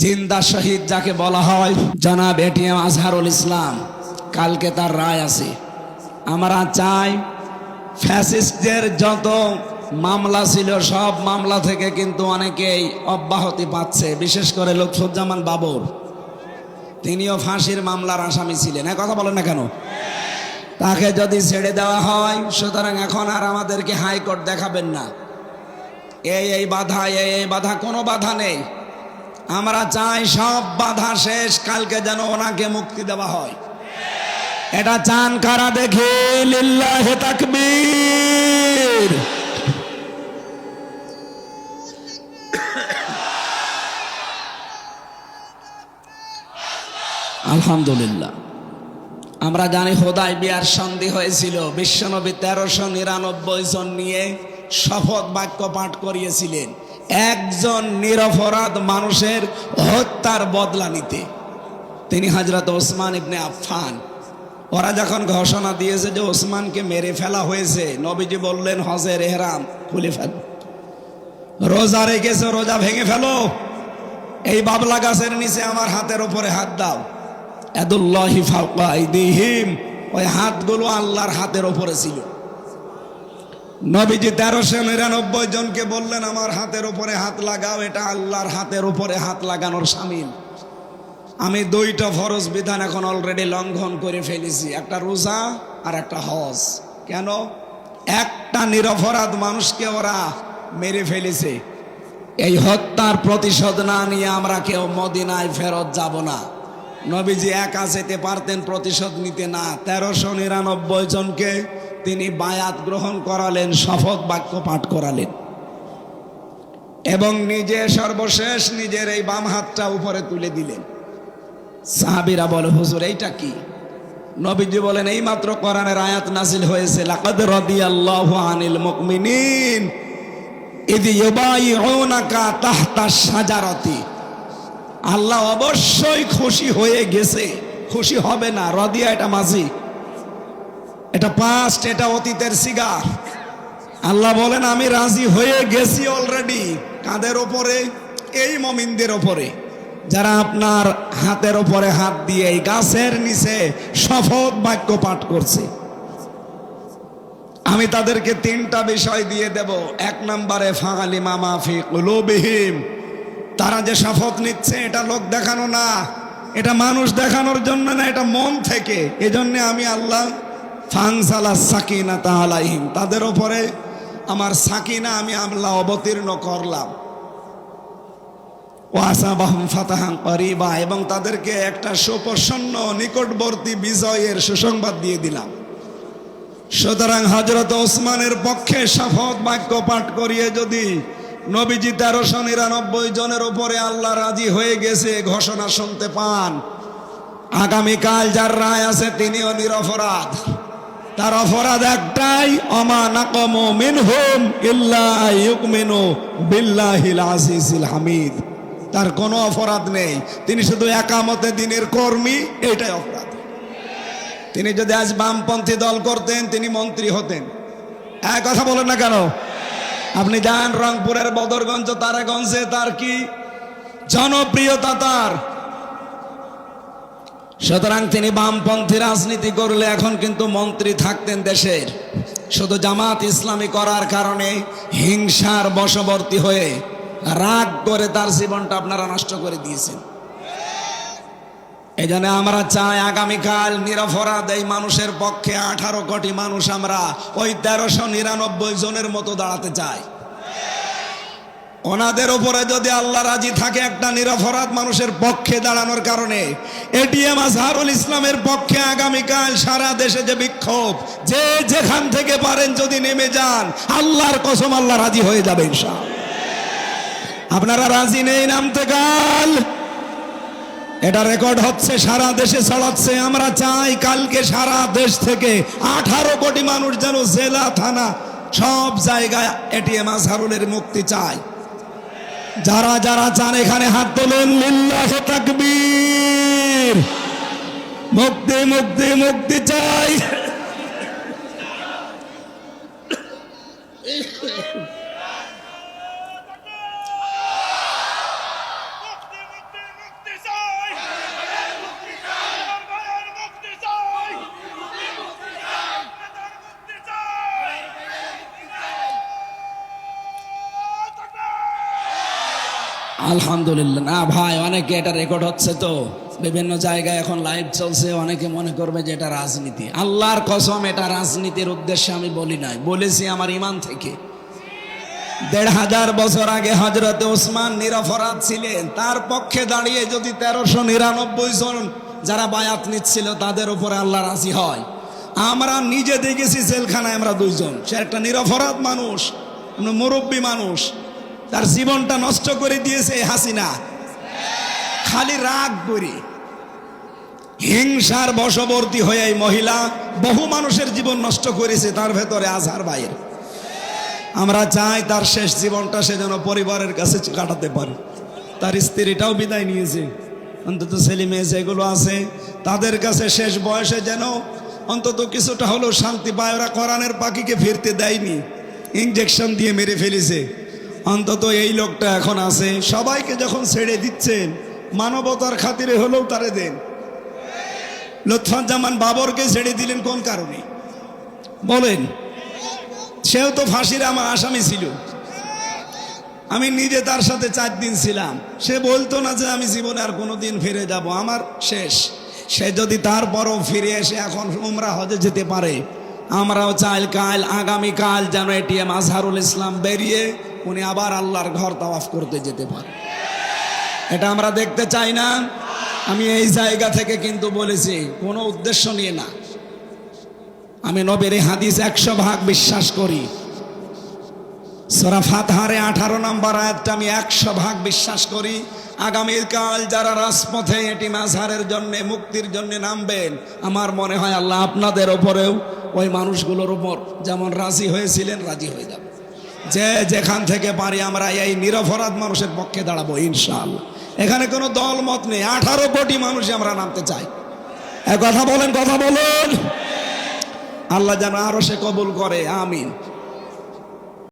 জিন্দা শহীদ যাকে বলা হয়, জনাব এটিএম আজহারুল ইসলাম, কালকে তার রায় আছে। আমরা চাই ফ্যাসিস্টদের যত মামলা ছিল, সব মামলা থেকে কিন্তু অনেকেই অব্যাহতি পাচ্ছে, বিশেষ করে লুৎফুজ্জামান বাবর। তিনিও ফাঁসির মামলার আসামি ছিলেন। এ কথা বলেন না কেন? তাকে যদি ছেড়ে দেওয়া হয়, সুতরাং এখন আর আমাদেরকে হাইকোর্ট দেখাবেন না। এই এই বাধা, এই এই বাধা কোনো বাধা নেই। আমরা চাই সব বাধা শেষ, কালকে যেন ওনাকে মুক্তি দেওয়া হয়। এটা চান কারা দেখে? লিল্লাহে তাকবীর। আলহামদুলিল্লাহ। আমরা জানি হোদাই বিয়ার সন্ধি হয়েছিল। বিশ্বনবী তেরোশো নিরানব্বই জন নিয়ে শপথ বাক্য পাঠ করিয়েছিলেন। একজন নিরপরাধ মানুষের হত্যার বদলা নিতে। তিনি হাজরত ওসমান ইবনে আফফান। ওরা যখন ঘোষণা দিয়েছে যে ওসমানকে মেরে ফেলা হয়েছে, নবীজি বললেন হজের এহরাম, খুলে ফেল। রোজা রেখেছে, রোজা ভেঙে ফেলো। এই বাবলা গাছের নিচে আমার হাতের উপরে হাত দাও। এদুল্লাহি ওই হাতগুলো আল্লাহর হাতের উপরে ছিল। নবীজি তেরোশো নিরানব্বই জনকে বললেন, আমার হাতের উপরে হাত লাগাও, এটা আল্লাহর হাতের উপরে হাত লাগানোর সামিল আমি দুইটা ফরজ বিধান এখন অলরেডি লঙ্ঘন করে ফেলেছি, একটা রোজা আর একটা হজ। কেন? একটা নিরপরাধ মানুষকে ওরা মেরে ফেলেছে। এই হত্যার প্রতিশোধ না নিয়ে আমরা কেউ মদিনায় ফেরত যাব না। নবীজি একা যেতে পারতেন, প্রতিশোধ নিতে না। তেরোশো নিরানব্বই জনকে তিনি বায়াত গ্রহণ করালেন, শপথ বাক্য পাঠ করালেন। এবং নিজে সর্বশেষ নিজের এই বাম হাতটা উপরে তুলে দিলেন। সাহাবিরা বলে, হুজুর, এইটা কি? নবীজি বলেন, এই মাত্র কোরআনের আয়াত নাজিল হয়েছে, লাকাদ রাদিয়াল্লাহু আনিল মুমিনিন ইদ ইউবাইউনাকা তাহতা শাজারাতি। আল্লাহ অবশ্যই খুশি হয়ে গেছে। খুশি হবে না, রদিয়া এটা মাঝি। এটা পাস্ট এটা অতীতের সিগার আল্লাহ বলেন, আমি রাজি হয়ে গেছি অলরেডি কাদের ওপরে? এই মমিনদের ওপরে। যারা আপনার হাতের ওপরে হাত দিয়ে এই গাছের নিচে শপথ বাক্য পাঠ করছে। আমি তাদেরকে তিনটা বিষয় দিয়ে দেব। এক নম্বরে ফাগালি মামা ফি তারা যে শপথ নিচ্ছে, এটা লোক দেখানো না। এটা মানুষ দেখানোর জন্য না, এটা মন থেকে। এজন্য আমি আল্লাহ ফাংসালা সাকিনা তাহালাইহিম তাদের ওপরে আমার সাকিনা আমি আল্লাহ অবতীর্ণ করলাম। ওয়াসাবাহম ফাতাহাং করিবা এবং তাদেরকে একটা সুপ্রসন্ন নিকটবর্তী বিজয়ের সুসংবাদ দিয়ে দিলাম। সুতরাং হজরত ওসমানের পক্ষে শপথ বাক্য পাঠ করিয়ে যদি নবীজি তেরোশো নিরানব্বই জনের উপরে আল্লাহ রাজি হয়ে গেছে, ঘোষণা শুনতে পান। আগামীকাল যার রায় আছে তিনিও নিরপরাধ। তার অপরাধ একটাই, অমা নাকম মিনহুম ইল্লা ইউকমিনু বিল্লাহিল আজিজিল হামিদ। তার কোনো অপরাধ নেই। তিনি শুধু একামতে দিনের কর্মী, এটাই অপরাধ। তিনি যদি আজ বামপন্থী দল করতেন, তিনি মন্ত্রী হতেন। এক কথা বলেন না কেন? আপনি যান রংপুরের বদরগঞ্জ, তারাগঞ্জে তার কি? জনপ্রিয়তা তার। সুতরাং তিনি বামপন্থী রাজনীতি করলে এখন কিন্তু মন্ত্রী থাকতেন দেশের। শুধু জামাত ইসলামী করার কারণে হিংসার বশবর্তী হয়ে রাগ করে তার জীবনটা আপনারা নষ্ট করে দিয়েছেন। এই জন্য আমরা চাই আগামীকাল নিরপরাধ এই মানুষের পক্ষে আঠারো কোটি মানুষ আমরা ওই তেরোশো নিরানব্বই জনের মতো দাঁড়াতে চাই। ওনাদের উপরে যদি আল্লাহ রাজি থাকে একটা নিরপরাধ মানুষের পক্ষে দাঁড়ানোর কারণে, এটিএম আজহারুল ইসলামের পক্ষে আগামীকাল সারা দেশে যে বিক্ষোভ, যে যেখান থেকে পারেন যদি নেমে যান, আল্লাহর কসম আল্লাহ রাজি হয়ে যাবে ইনশাআল্লাহ। আপনারা রাজি নেই নামতে কাল? এটা রেকর্ড হচ্ছে সারা দেশে ছড়াচ্ছে, আমরা চাই কালকে সারা দেশ থেকে আঠারো কোটি মানুষ যেন জেলা, থানা, সব জায়গায় এটিএম আজহারুলের মুক্তি চায়। যারা যারা চান এখানে হাত তোলেন লিল্লাহে তাকবীর। মুক্তি মুক্তি মুক্তি চাই। আলহামদুলিল্লাহ। না ভাই, অনেকে এটা রেকর্ড হচ্ছে তো। বিভিন্ন জায়গায় এখন লাইভ চলছে, অনেকে মনে করবে যে এটা রাজনীতি। আল্লাহর কসম, এটা রাজনীতির উদ্দেশ্যে আমি বলি নাই, বলেছি আমার ইমান থেকে। দেড় হাজার বছর আগে হজরত ওসমান নিরপরাধ ছিলেন, তার পক্ষে দাঁড়িয়ে যদি তেরোশো নিরানব্বই জন যারা বায়াত নিচ্ছিল, তাদের উপরে আল্লাহ রাজি হয়। আমরা নিজে দেখেছি জেলখানায় আমরা দুইজন, সে একটা নিরপরাধ মানুষ মুরব্বী মানুষ। তার জীবনটা নষ্ট করে দিয়েছে হাসিনা। খালি রাগ করি। হিংসার বশবর্তী হয়ে এই মহিলা বহু মানুষের জীবন নষ্ট করেছে, তার ভেতরে আজহার ভাইয়ের। আমরা চাই তার শেষ জীবনটা সে যেন পরিবারের কাছে কাটাতে পারে। তার স্ত্রীটাও বিদায় নিয়েছে। অন্তত ছেলে মেয়ে যেগুলো আছে, তাদের কাছে শেষ বয়সে যেন অন্তত কিছুটা হলেও শান্তি পায়। ওরা কোরআনের পাখিকে ফিরতে দেয়নি। ইঞ্জেকশন দিয়ে মেরে ফেলেছে। অন্তত এই লোকটা এখন আছে। সবাইকে যখন ছেড়ে দিচ্ছেন, মানবতার খাতিরে হলেও তারে দেন। লুৎফাজ্জামান বাবরকে ছেড়ে দিলেন কোন কারণে? বলেন, সেও তো ফাঁসির আমার আসামি ছিল। আমি নিজে তার সাথে চার দিন ছিলাম। সে বলতো না যে আমি জীবনে আর কোনো দিন ফিরে যাব। আমার শেষ। সে যদি তারপরও ফিরে এসে এখন উমরা হজে যেতে পারে, আমরাও চাইল কাল, আগামীকাল যেন এটিএম আজহারুল ইসলাম বেরিয়ে উনি আবার আল্লাহর ঘর তাওয়াফ করতে যেতে পারে। এটা আমরা দেখতে চাই না। আমি এই জায়গা থেকে কিন্তু বলেছি, কোনো উদ্দেশ্য নিয়ে না। আমি নবের হাদিস একশো ভাগ বিশ্বাস করি। সোরা ফাতহারে আঠারো নম্বর আয়াতটা আমি একশো ভাগ বিশ্বাস করি। আগামীকাল যারা রাজপথে এটি মাঝহারের জন্য, মুক্তির জন্য নামবেন, আমার মনে হয় আল্লাহ আপনাদের ওপরেও ওই মানুষগুলোর উপর যেমন রাজি হয়েছিলেন, রাজি হয়ে যাবে। যে যেখান থেকে পারি আমরা এই নিরপরাধ মানুষের পক্ষে দাঁড়াবো ইনশাল এখানে কোনো দল মত নেই। আঠারো কোটি মানুষ আমরা নামতে চাই। কথা বলেন, কথা বলুন। আল্লাহ যেন আরও সে কবুল করে, আমিন।